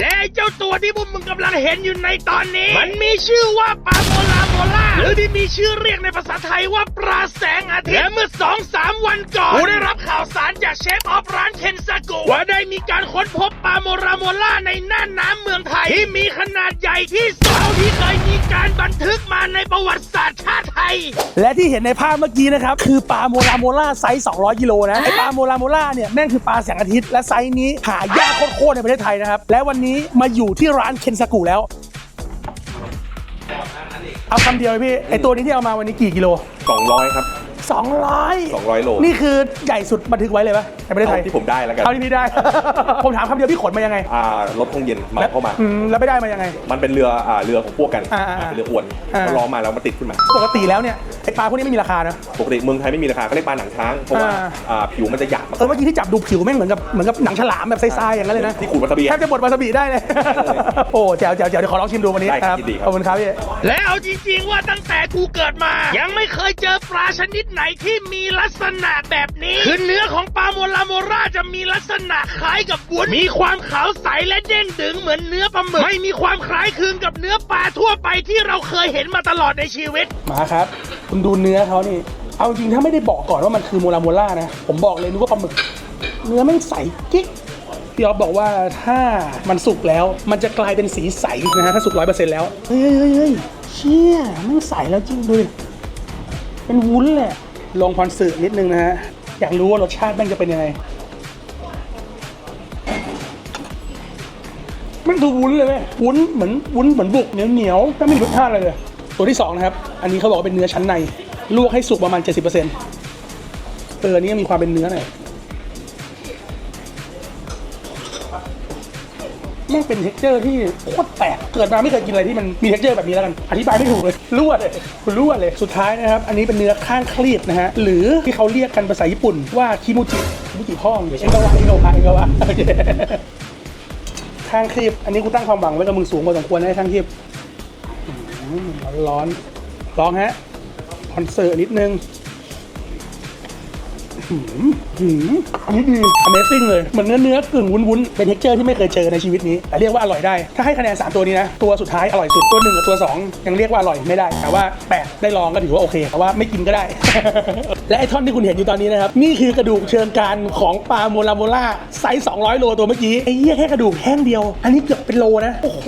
และเจ้าตัวที่พวกมึงกำลังเห็นอยู่ในตอนนี้ มันมีชื่อว่าปลาโมลา ที่มีชื่อเรียกในภาษาไทยว่าปลาแสงอาทิตย์และเมื่อสองสามวันก่อนกูได้รับข่าวสารจากเชฟออฟร้านเคนซากุว่าได้มีการค้นพบปลาโมราโมล่าในน่านน้ำเมืองไทย ที่มีขนาดใหญ่ที่สุดเท่าที่เคยมีการบันทึกมาในประวัติศาสตร์ชาติไทย และที่เห็นในภาพเมื่อกี้นะครับ คือปลาโมลาโมล่าไซส์200กิโลนะไอปลาโมลาโมล่าเนี่ยแม่งคือปลาแสงอาทิตย์และไซส์นี้หายากโคตรๆในประเทศไทยนะครับและวันนี้มาอยู่ที่ร้านเคนซากุแล้ว เอาคำเดียวเลยพี่ไอตัวนี้ที่เอามาวันนี้กี่กิโล 200 ครับ 200 200โลนี่คือใหญ่สุดบันทึกไว้เลยปะในประเทศไทยเอาที่ผมได้แล้วกัน เอาที่พี่ได้ ผมถามคำเดียวพี่ขนมายังไงอ่ารถห้องเย็นเหมาเข้ามา อืมแล้วไปได้มายังไง มันเป็นเรืออ่าเรือของพวกกันอ่าอ่าเป็นเรืออวนอ่า ก็ล้อมาแล้วมาติดขึ้นมา ปกติแล้วเนี่ยไอปลาพวกนี้ไม่มีราคานะ ปกติเมืองไทยไม่มีราคาก็เรียกปลาหนังช้างเพราะว่าอ่า อ่าผิวมันจะหยาบมากเออเมื่อกี้ที่จับดูผิวแม่งเหมือนกับเหมือนกับหนังฉลามแบบทรายๆอย่างนั้นเลยนะที่ขูดวาซาบิแทบจะบดวาซาบิได้เลย โอ้แจ๋วแจ๋วแจ๋วเดี๋ยวขอลองชิมดูวันนี้ได้ครับยินดีครับ ขอบคุณครับพี่ และเอาจริงๆว่าตั้งแต่กูเกิดมา ยังไม่เคยเจอปลาชนิดไหนที่มีลักษณะแบบนี้ คือเนื้อของปลาโมลาโมราจะมีลักษณะคล้ายกับวุ้นมีความขาวใสและเด้งดึงเหมือนเนื้อปลาหมึกไม่มีความคล้ายคลึงกับเนื้อปลาทั่วไปที่เราเคยเห็นมาตลอดในชีวิต มาครับ คุณดูเนื้อเขานี่ เอาจริงถ้าไม่ได้บอกก่อนว่ามันคือโมลาโมล่านะ ผมบอกเลยนึกว่าปลาหมึก เนื้อแม่งใสกิ๊กพี่ออฟบอกว่าถ้ามันสุกแล้วมันจะกลายเป็นสีใสนะฮะถ้าสุกร้อยเปอร์เซ็นต์แล้ว เฮ้ยเฮ้ยเฮ้ยเชี่ยแม่งใสแล้วจริงดูดิ เป็นวุ้นเลยอะลองพรสื่อนิดนึงนะฮะ อยากรู้ว่ารสชาติแม่งจะเป็นยังไง มันดูวุ้นเลยเว้ยวุ้นเหมือนวุ้นเหมือนบุกเหนียวเหนียวๆไม่มีรสชาติอะไรเลย ตัวที่สองนะครับ อันนี้เขาบอกว่าเป็นเนื้อชั้นใน ลวกให้สุกประมาณ 70%เอออันนี้ยังมีความเป็นเนื้อหน่อย แม่งเป็นเท็กเจอร์ที่โคตรแปลกเกิดมาไม่เคยกินอะไรที่มันมีเท็กเจอร์แบบนี้แล้วกันอธิบายไม่ถูกเลยรั่วเลยคุณรั่วเลยสุดท้ายนะครับ อันนี้เป็นเนื้อข้างคลีบนะฮะหรือที่เขาเรียกกันภาษาญี่ปุ่นว่าคิมูจิคิมูจิพ่องเอ็งกาวะเอ็งกาวะเอ็งกาวะโอเคข้างคลีบอันนี้กูตั้งความหวังไว้กับมึงสูงพอสมควรนะข้างคลีบอื้อหือร้อนลองฮะคอนเสิร์ตนิดนึง หืมหืมอันนี้ดี Amazing เลย เหมือนเนื้อเนื้อกึ่งวุ้นวุ้นเป็นเท็กเจอร์ที่ไม่เคยเจอในชีวิตนี้ แต่เรียกว่าอร่อยได้ ถ้าให้คะแนน 3 ตัวนี้นะ ตัวสุดท้ายอร่อยสุด ตัวหนึ่งกับตัว 2 ยังเรียกว่าอร่อยไม่ได้ แต่ว่าแปดได้ลองก็ถือว่าโอเค แต่ว่าไม่กินก็ได้ และไอ้ท่อนที่คุณเห็นอยู่ตอนนี้นะครับ นี่คือกระดูกเชิงกรานของปลาโมลาโมล่าไซส์200 โลตัวเมื่อกี้ ไอ้เหี้ยแค่กระดูกแห้งเดียว อันนี้เกือบเป็นโลนะ โอ้โห